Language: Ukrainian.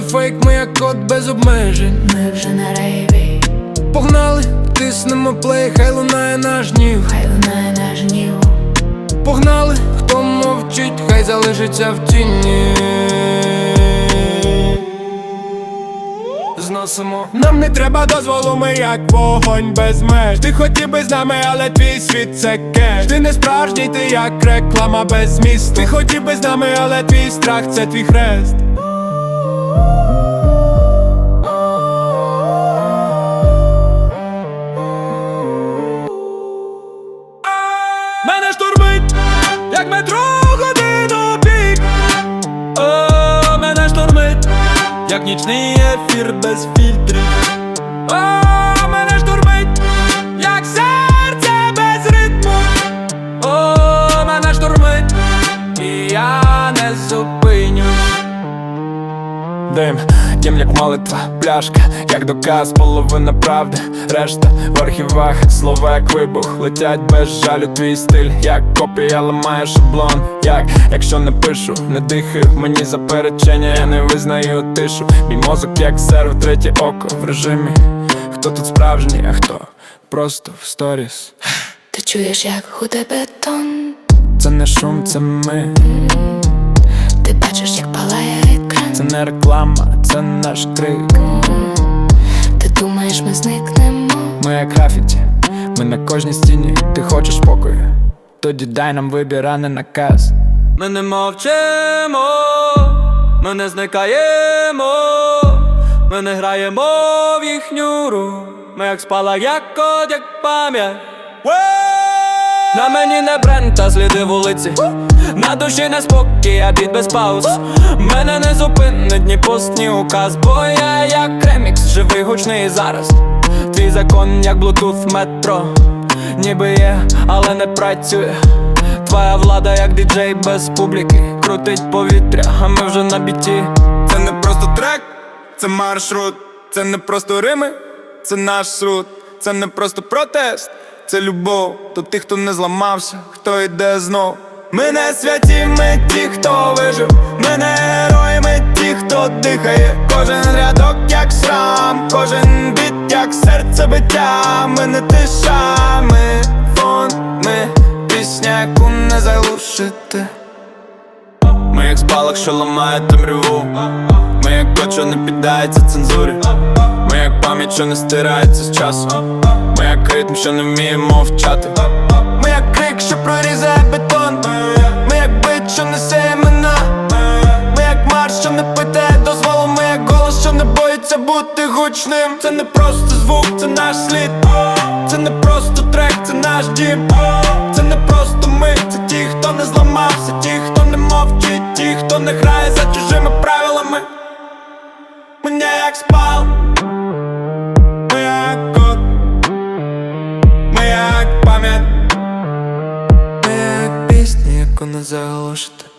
фейк, ми як код без обмежень. Ми вже на рейві, Погнали, тиснемо плей, хай лунає наш гнів. хай лунає наш гнів. Погнали, хто мовчить, хай залишиться в тіні. Зносимо. Нам не треба дозволу, ми як вогонь без меж. Ти хотів би з нами, але твій світ це кеш. Ти не справжній, ти як реклама без змісту. Ти хотів би з нами, але твій страх це твій хрест. Як нічний ефір без фільтрів. О, мене штурмить, як серце без ритму. О, мене штурмить, і я не зупинюсь. Дим, дім як молитва, пляшка, як доказ, половина правди, решта в архівах, слова як вибух, летять без жалю твій стиль, як копія ламає шаблон, як якщо не пишу, не дихаю, мені заперечення, я не визнаю тишу. Мій мозок як серв, третє око в режимі. Хто тут справжній, а хто просто в сторіс. Ти чуєш, як гуде бетон. Це не шум, це ми, Ти бачиш, як. Це не реклама, це наш крик. Ти думаєш, ми зникнемо. Ми як графіті, ми на кожній стіні, ти хочеш спокою, тоді дай нам вибір, а не наказ. Ми не мовчимо, ми не зникаємо, ми не граємо в їхню гру, ми як спала, як код, як пам'ять. На мені не бренд та сліди вулиці. На душі не спокій, а біт без пауз. Мене не зупинить ні пост, ні указ Бо я як ремікс, живий гучний зараз. Твій закон як блутуф метро Ніби є, але не працює. Твоя влада як діджей без публіки. Крутить повітря, а ми вже на біті. Це не просто трек, це маршрут, це не просто рими, це наш суд, це не просто протест, це любов до тих, хто не зламався, хто йде знов. Ми не святі, ми ті, хто вижив, ми не герої, ми ті, хто дихає. Кожен рядок як шрам, кожен біт, як серце биття. Ми не тиша, ми фон, ми пісня, яку не заглушити. Ми як спалах, що ламає темряву Ми як що не піддається цензурі що не стирається з часу Ми як ритм, що не вміє мовчати. Ми як крик, що прорізає бетон. Ми як бит, що несе імена. Ми як марш, що не питає дозволу. Ми як голос, що не боїться бути гучним. Це не просто звук, це наш слід. Це не просто трек, це наш дім. Це не просто ми, це ті, хто не зламався, ті, хто не мовчить, ті, хто не грає за чужими правилами. Ми як спал, не заглушити.